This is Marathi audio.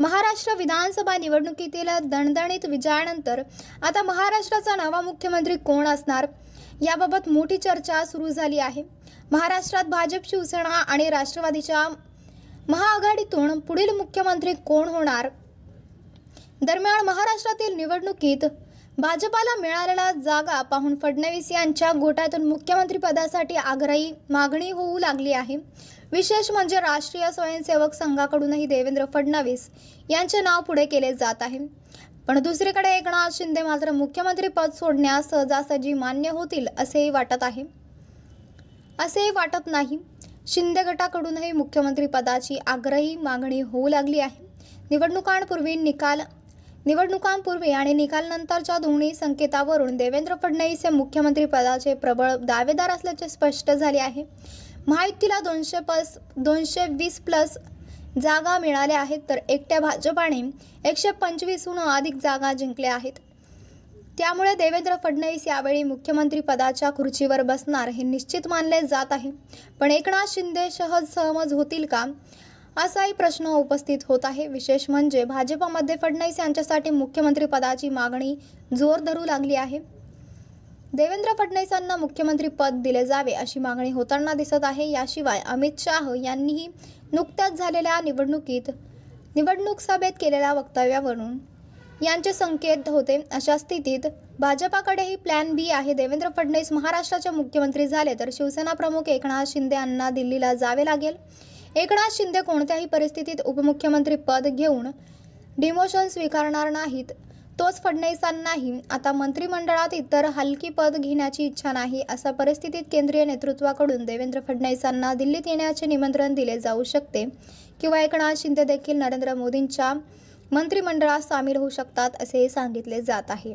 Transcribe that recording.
महाराष्ट्र विधानसभा निवडणुकीतील दणदणीत विजयानंतर आता महाराष्ट्राचा नवा मुख्यमंत्री कोण असणार? याबाबत मोठी चर्चा सुरू झाली आहे. महाराष्ट्रात भाजप शिवसेना आणि राष्ट्रवादीच्या महाआघाडीतून पुढील मुख्यमंत्री कोण होणार? दरम्यान महाराष्ट्रातील निवडणुकीत भाजपाला मिळालेला जागा पाहून फडणवीस यांच्या गोटातून मुख्यमंत्रीपदासाठी आग्रही मागणी होऊ लागली आहे. विशेष म्हणजे राष्ट्रीय स्वयंसेवक संघाकडूनही देवेंद्र फडणवीस यांचे नाव पुढे केले जात आहे. पण दुसरीकडे एकनाथ शिंदे मात्र मुख्यमंत्रीपद सोडण्यास सहजासहजी मान्य होतील असेही वाटत आहे. असेही वाटत नाही. शिंदे गटाकडूनही मुख्यमंत्रीपदाची आग्रही मागणी होऊ लागली आहे. निवडणुकांपूर्वी निकाल निवडणुकांपूर्वी आणि निकालनंतरच्या दोन्ही संकेतावरून देवेंद्र फडणवीस हे मुख्यमंत्रीपदाचे प्रबळ दावेदार असल्याचे स्पष्ट झाले आहे. महायुतीला दोनशे प्लस दोनशे वीस प्लस जागा मिळाल्या आहेत तर एकट्या भाजपाने एकशे पंचवीसहून अधिक जागा जिंकल्या आहेत. त्यामुळे देवेंद्र फडणवीस यावेळी मुख्यमंत्री पदाच्या खुर्चीवर बसणार हे निश्चित मानले जात आहे. पण एकनाथ शिंदे सहज सहमत होतील का? असाही प्रश्न उपस्थित होत आहे. विशेष म्हणजे भाजपामध्ये फडणवीस यांच्यासाठी मुख्यमंत्री पदाची मागणी जोर धरू लागली आहे. देवेंद्र फडणवीसांना मुख्यमंत्री पद दिले जावे अशी मागणी होताना दिसत आहे. याशिवाय अमित शाह यांनीही नुकत्याच झालेल्या निवडणुकीत निवडणूक सभेत केलेल्या वक्तव्यावरून यांचे संकेत होते. अशा स्थितीत भाजपाकडेही प्लॅन बी आहे. देवेंद्र फडणवीस महाराष्ट्राचे मुख्यमंत्री झाले तर शिवसेना प्रमुख एकनाथ शिंदे यांना दिल्लीला जावे लागेल. एकनाथ शिंदे कोणत्याही परिस्थितीत उपमुख्यमंत्री पद घेऊन डिमोशन स्वीकारणार नाहीत. तोच फडणवीसांनाही. आता मंत्रिमंडळात इतर हलकी पद घेण्याची इच्छा नाही अशा परिस्थितीत केंद्रीय नेतृत्वाकडून देवेंद्र फडणवीसांना दिल्लीत येण्याचे निमंत्रण दिले जाऊ शकते किंवा एकनाथ शिंदे देखील नरेंद्र मोदींच्या मंत्रिमंडळात सामील होऊ शकतात असे सांगितले जात आहे.